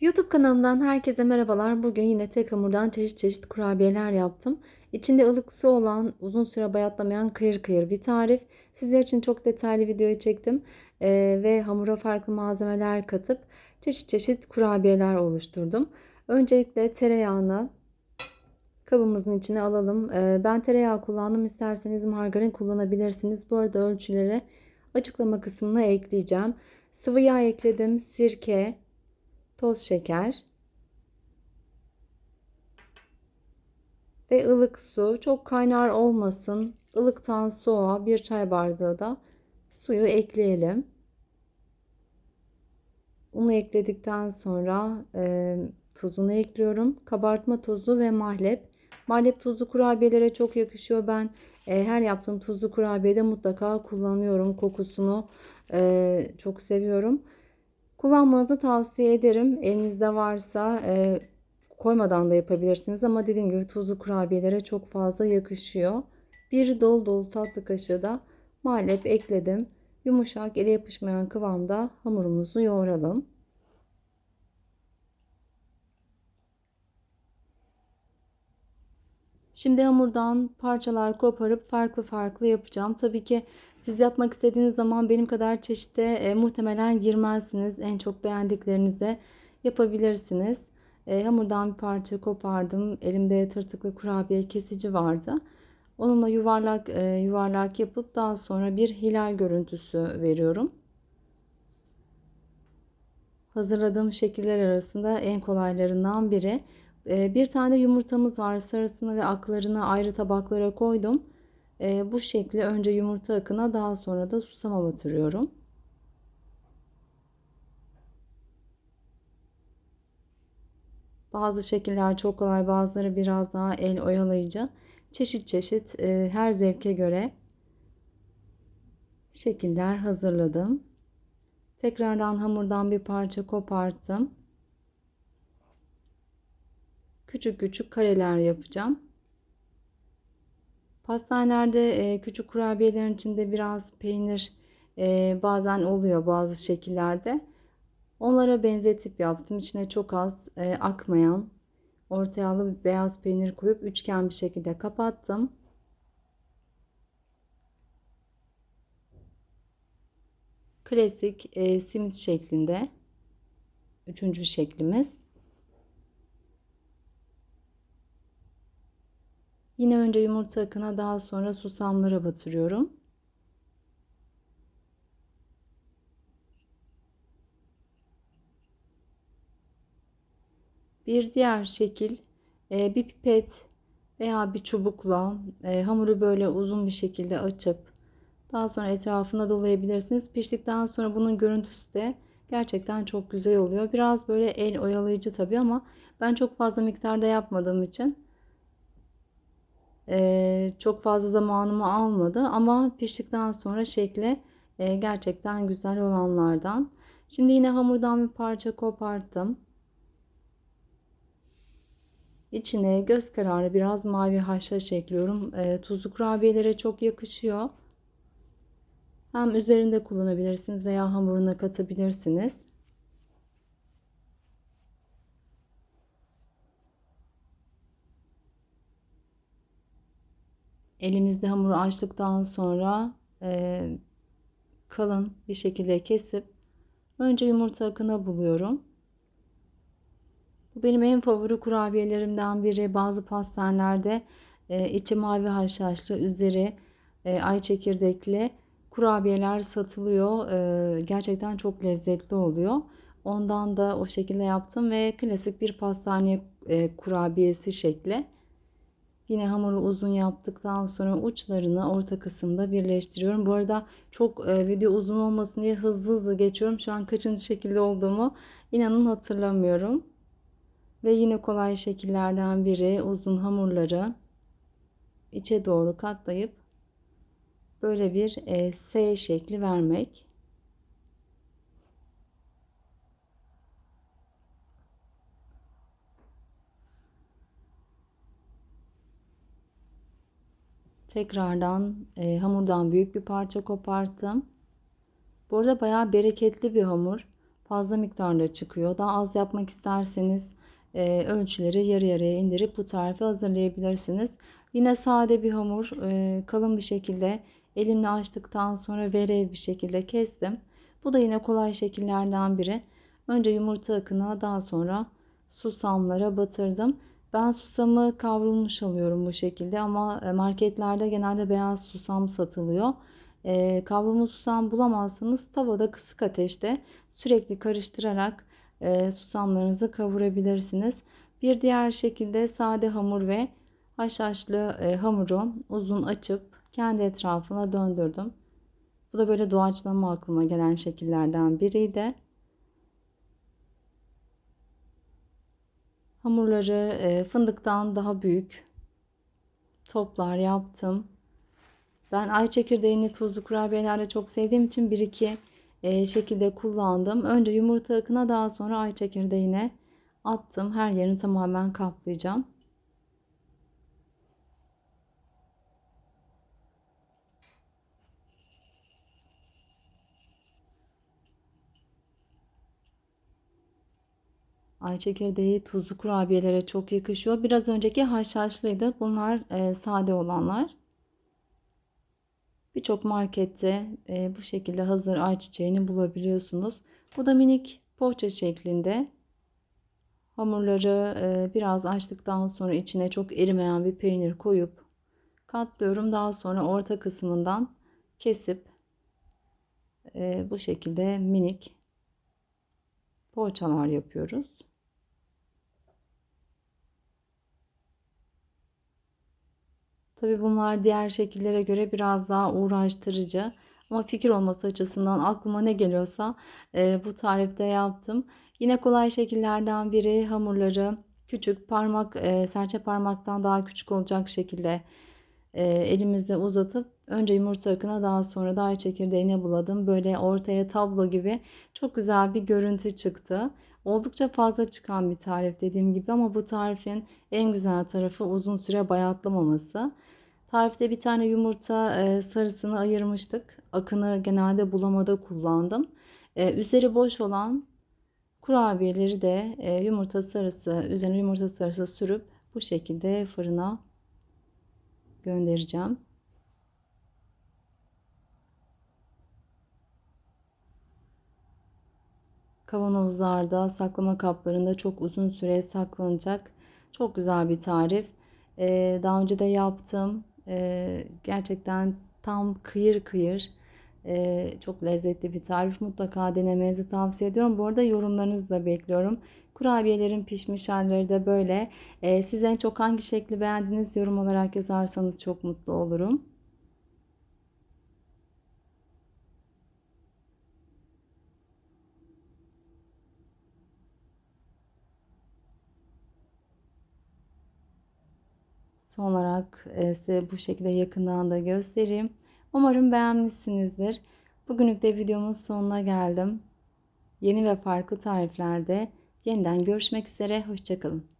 YouTube kanalımdan herkese merhabalar. Bugün yine tek hamurdan çeşit çeşit kurabiyeler yaptım. İçinde ılık su olan, uzun süre bayatlamayan kıyır kıyır bir tarif. Sizler için çok detaylı videoyu çektim. Ee, ve hamura farklı malzemeler katıp çeşit çeşit kurabiyeler oluşturdum. Öncelikle tereyağını kabımızın içine alalım. Ee, ben tereyağı kullandım. İsterseniz margarin kullanabilirsiniz. Bu arada ölçüleri açıklama kısmına ekleyeceğim. Sıvı yağ ekledim. Sirke, toz şeker ve ılık su. Çok kaynar olmasın. Ilıktan soğuğa bir çay bardağı da suyu ekleyelim. Unu ekledikten sonra e, tuzunu ekliyorum. Kabartma tozu ve mahlep. Mahlep tuzlu kurabiyelere çok yakışıyor. Ben e, her yaptığım tuzlu kurabiyede mutlaka kullanıyorum. Kokusunu e, çok seviyorum. Kullanmanızı tavsiye ederim. Elinizde varsa e, koymadan da yapabilirsiniz ama dediğim gibi tuzlu kurabiyelere çok fazla yakışıyor. Bir dolu dolu tatlı kaşığı da malep ekledim. Yumuşak, ele yapışmayan kıvamda hamurumuzu yoğuralım. Şimdi hamurdan parçalar koparıp farklı farklı yapacağım. Tabii ki siz yapmak istediğiniz zaman benim kadar çeşite e, muhtemelen girmezsiniz. En çok beğendiklerinize yapabilirsiniz. E, hamurdan bir parça kopardım. Elimde tırtıklı kurabiye kesici vardı. Onunla yuvarlak e, yuvarlak yapıp daha sonra bir hilal görüntüsü veriyorum. Hazırladığım şekiller arasında en kolaylarından biri. Ee, bir tane yumurtamız var. Sarısını ve aklarını ayrı tabaklara koydum. Ee, bu şekli önce yumurta akına daha sonra da susama batırıyorum. Bazı şekiller çok kolay, bazıları biraz daha el oyalayıcı. Çeşit çeşit e, her zevke göre şekiller hazırladım. Tekrardan hamurdan bir parça koparttım küçük küçük kareler yapacağım. Pastanelerde e, küçük kurabiyelerin içinde biraz peynir e, bazen oluyor bazı şekillerde. Onlara benzetip yaptım. İçine çok az e, akmayan orta yağlı bir beyaz peynir koyup üçgen bir şekilde kapattım. Klasik simit şeklinde. Üçüncü şeklimiz. Yine önce yumurta akına daha sonra susamlara batırıyorum. Bir diğer şekil e, bir pipet veya bir çubukla e, hamuru böyle uzun bir şekilde açıp daha sonra etrafına dolayabilirsiniz. Piştikten sonra bunun görüntüsü de gerçekten çok güzel oluyor. Biraz böyle el oyalayıcı tabii ama ben çok fazla miktarda yapmadığım için çok fazla zamanımı almadı ama piştikten sonra şekli e, gerçekten güzel olanlardan. Şimdi yine hamurdan bir parça koparttım. İçine göz kararı biraz mavi haşhaş ekliyorum. Tuzlu kurabiyelere çok yakışıyor. Hem üzerinde kullanabilirsiniz veya hamuruna katabilirsiniz. Elimizde hamuru açtıktan sonra e, kalın bir şekilde kesip önce yumurta akına buluyorum. Bu benim en favori kurabiyelerimden biri. Bazı pastanelerde e, içi mavi haşhaşlı, üzeri e, ay çekirdekli kurabiyeler satılıyor. E, gerçekten çok lezzetli oluyor. Ondan da o şekilde yaptım ve klasik bir pastane e, kurabiyesi şekli. Yine hamuru uzun yaptıktan sonra uçlarını orta kısımda birleştiriyorum. Bu arada çok e, video uzun olmasın diye hızlı hızlı geçiyorum. Şu an kaçıncı şekilde olduğumu inanın hatırlamıyorum. Ve yine kolay şekillerden biri uzun hamurları içe doğru katlayıp böyle bir e, S şekli vermek. Tekrardan e, hamurdan büyük bir parça koparttım. Bu arada bayağı bereketli bir hamur. fazla miktarda çıkıyor. Daha az yapmak isterseniz e, ölçüleri yarı yarıya indirip bu tarifi hazırlayabilirsiniz. Yine sade bir hamur e, kalın bir şekilde elimle açtıktan sonra verev bir şekilde kestim. Bu da yine kolay şekillerden biri. Önce yumurta akına daha sonra susamlara batırdım. Ben susamı kavrulmuş alıyorum bu şekilde ama e, marketlerde genelde beyaz susam satılıyor. E, kavrulmuş susam bulamazsanız tavada kısık ateşte sürekli karıştırarak e, susamlarınızı kavurabilirsiniz. Bir diğer şekilde sade hamur ve haşhaşlı e, hamuru uzun açıp kendi etrafına döndürdüm. Bu da böyle doğaçlama aklıma gelen şekillerden biriydi. Hamurları e, fındıktan daha büyük toplar yaptım. Ben ay çekirdeğini tuzlu kurabiyelerde çok sevdiğim için bir iki e, şekilde kullandım. Önce yumurta akına daha sonra ay çekirdeğine attım. Her yerini tamamen kaplayacağım. Ay çekirdeği tuzlu kurabiyelere çok yakışıyor. Biraz önceki haşhaşlıydı. Bunlar e, sade olanlar. Birçok markette e, bu şekilde hazır ayçiçeğini bulabiliyorsunuz. Bu da minik poğaça şeklinde. Hamurları e, biraz açtıktan sonra içine çok erimeyen bir peynir koyup katlıyorum. Daha sonra orta kısmından kesip e, bu şekilde minik poğaçalar yapıyoruz. Tabi bunlar diğer şekillere göre biraz daha uğraştırıcı. Ama fikir olması açısından aklıma ne geliyorsa e, bu tarifte yaptım. Yine kolay şekillerden biri hamurları küçük parmak e, serçe parmaktan daha küçük olacak şekilde e, elimizle uzatıp önce yumurta akına daha sonra da ay çekirdeğine buladım. Böyle ortaya tablo gibi çok güzel bir görüntü çıktı. Oldukça fazla çıkan bir tarif dediğim gibi ama bu tarifin en güzel tarafı uzun süre bayatlamaması. Tarifte bir tane yumurta e, sarısını ayırmıştık. Akını genelde bulamada kullandım. E, üzeri boş olan kurabiyeleri de e, yumurta sarısı, üzerine yumurta sarısı sürüp bu şekilde fırına göndereceğim. Kavanozlarda, saklama kaplarında çok uzun süre saklanacak çok güzel bir tarif. Ee, daha önce de yaptım. Ee, gerçekten tam kıyır kıyır. Ee, çok lezzetli bir tarif. Mutlaka denemenizi tavsiye ediyorum. Bu arada yorumlarınızı da bekliyorum. Kurabiyelerin pişmiş halleri de böyle. Ee, siz en çok hangi şekli beğendiniz yorum olarak yazarsanız çok mutlu olurum. Son olarak e, size bu şekilde yakından da göstereyim. Umarım beğenmişsinizdir. Bugünlük de videomun sonuna geldim. Yeni ve farklı tariflerde yeniden görüşmek üzere. Hoşçakalın.